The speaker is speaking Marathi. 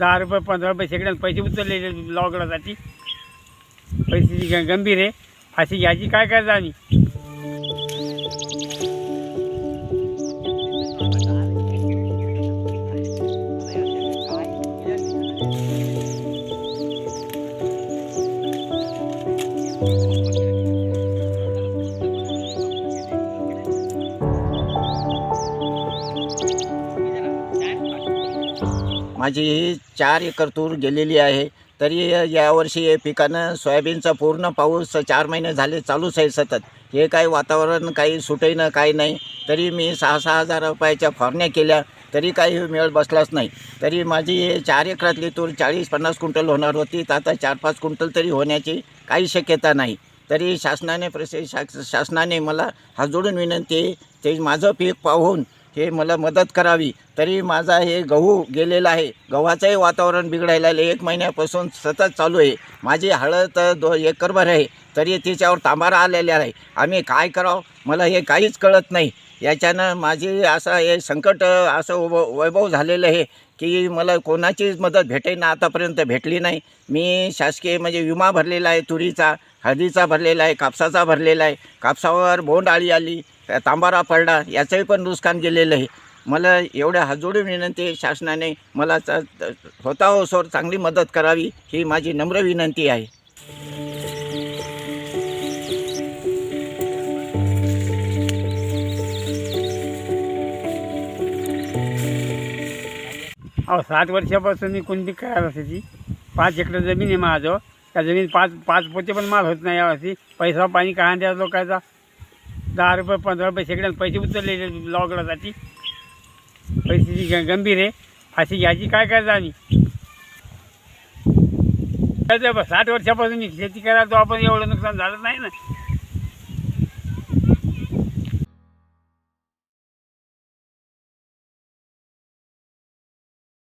दहा रुपये पंधरा रुपये शेकड्यात पैसे उचलले लॉकडासाठी. परिस्थिती ग- गंभीर आहे. फाशी घ्यायची काय करायचं आम्ही? माझी ही चार एकर तूर गेलेली आहे. तरी यावर्षी हे पिकानं सोयाबीनचा पूर्ण पाऊस चार महिने झाले चालूच आहे सतत. हे काही वातावरण काही सुटईनं काही नाही. तरी मी सहा सहा हजार रुपयाच्या फवारण्या केल्या तरी काही मेळ बसलाच नाही. तरी माझी चार एकरातली तूर चाळीस पन्नास क्विंटल होणार होती. तर आता चार पाच क्विंटल तरी होण्याची काही शक्यता नाही. तरी शासनाने प्रसे शास शासनाने मला हात जोडून विनंती ते माझं पीक पाहून हे मला मदत करावी. तरी माझा हे गहू गेलेला आहे. गव्हाचंही वातावरण बिघडायला लागले एक महिन्यापासून सतत चालू आहे. माझी हळद दो एकरभर आहे. तरी तिच्यावर तांबारा आलेला आहे. आम्ही काय करावं? मला हे काहीच कळत नाही. याच्यानं माझी असं हे संकट असं उभं वैभव झालेलं आहे की मला कोणाचीच मदत भेटेना आतापर्यंत भेटली नाही. मी शासकीय म्हणजे विमा भरलेला आहे. तुरीचा हळदीचा भरलेला आहे. कापसाचा भरलेला आहे. कापसावर बोंड आळी आली. तांबारा पडला याचंही पण नुकसान गेलेलं आहे. मला एवढ्या हातजोडून विनंती आहे शासनाने. मला स्वतः हो सर चांगली मदत करावी ही माझी नम्र विनंती आहे. अहो सात वर्षापासून मी कोणती करायला असायची पाच एकर जमीन आहे माझं. त्या जमीन पाच पाच पोते पण माल होत नाही यावर्षी पैसा पाणी काय द्या लोकांचा? दहा रुपये पंधरा रुपये शेकड्यात पैसे उचललेले लॉकडासाठी. परिस्थिती ग- गंभीर आहे. फाशी घ्यायची काय करायचं आम्ही? साठ वर्षापासून मी शेती करायला तो आपण एवढं नुकसान झालं नाही ना.